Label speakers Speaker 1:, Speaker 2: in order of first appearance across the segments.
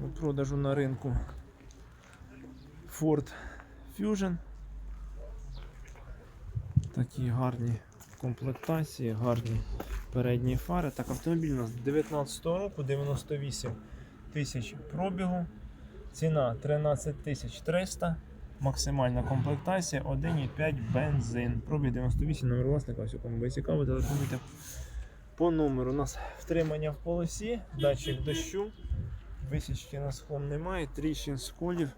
Speaker 1: у продажу на ринку Ford Fusion. Такі гарні комплектації, гарні передні фари. Так, автомобіль у нас 19 року, 98 тисяч пробігу. Ціна 13 тисяч 300. Максимальна комплектація 1,5 бензин. Пробіг 98 номер власника. Ось кому буде цікаво, телефонуйте. По номеру у нас втримання в полосі, датчик дощу. Висічки на схом немає, тріщин сколів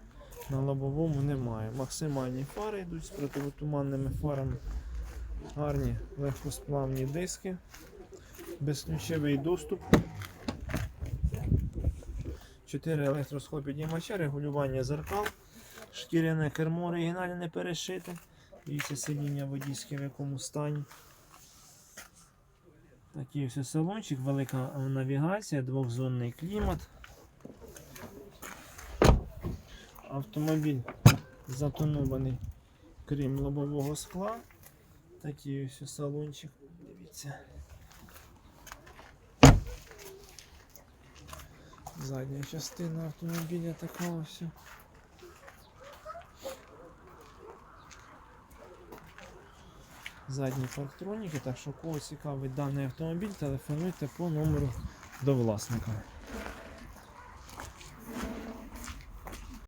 Speaker 1: на лобовому немає. Максимальні фари йдуть з противотуманними фарами. Гарні легкосплавні диски, безключовий доступ. 4 електросхопіднімача, регулювання зеркал, шкіряне кермо оригінальне не перешите. Дивіться сидіння водійське в якому стані. Такий ось салончик, велика навігація, двохзонний клімат. Автомобіль затонований, крім лобового скла. Такий ось салончик. Дивіться. Задня частина автомобіля така ось. Задні парктроніки, так що кого цікавить даний автомобіль, телефонуйте по номеру до власника.